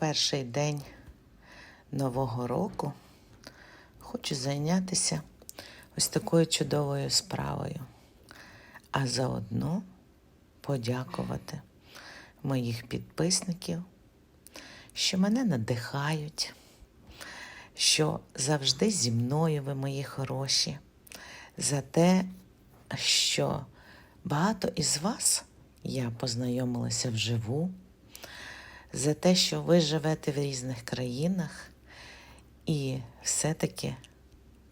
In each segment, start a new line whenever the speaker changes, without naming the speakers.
перший день Нового року. Хочу зайнятися ось такою чудовою справою, а заодно подякувати моїх підписників, що мене надихають, що завжди зі мною ви мої хороші, за те, що багато із вас я познайомилася вживу за те, що ви живете в різних країнах і все-таки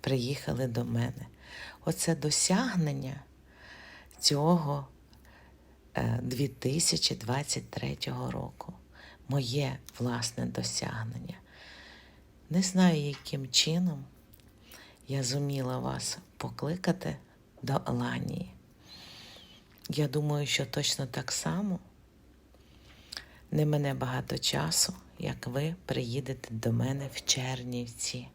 приїхали до мене. Оце досягнення цього е, 2023 року. Моє власне досягнення. Не знаю, яким чином я зуміла вас покликати до Аланії. Я думаю, що точно так само не мене багато часу, як ви приїдете до мене в Чернівці.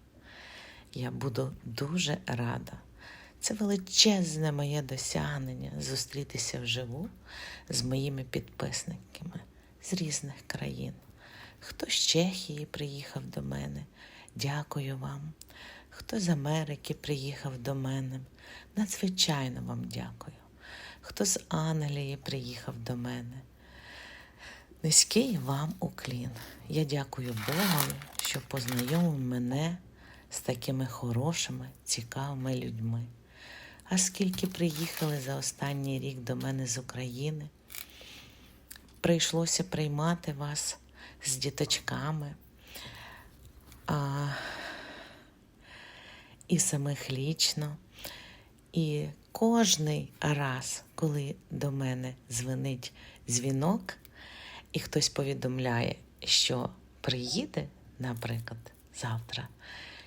Я буду дуже рада. Це величезне моє досягнення зустрітися вживу з моїми підписниками з різних країн. Хто з Чехії приїхав до мене, дякую вам. Хто з Америки приїхав до мене, надзвичайно вам дякую. Хто з Англії приїхав до мене. Низький вам уклін. Я дякую Богові, що познайомив мене з такими хорошими, цікавими людьми. А скільки приїхали за останній рік до мене з України, прийшлося приймати вас з діточками а, і самих лічно. І кожний раз, коли до мене дзвонить дзвінок, і хтось повідомляє, що приїде, наприклад, завтра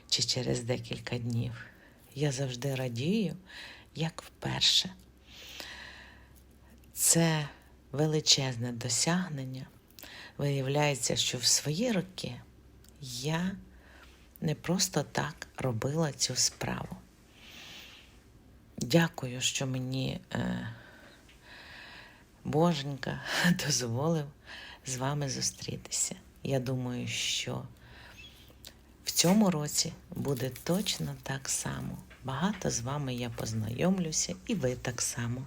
чи через декілька днів, я завжди радію, як вперше. Це величезне досягнення. Виявляється, що в свої роки я не просто так робила цю справу. Дякую, що мені е, Боженька дозволив з вами зустрітися. Я думаю, що в цьому році буде точно так само. Багато з вами я познайомлюся, і ви так само.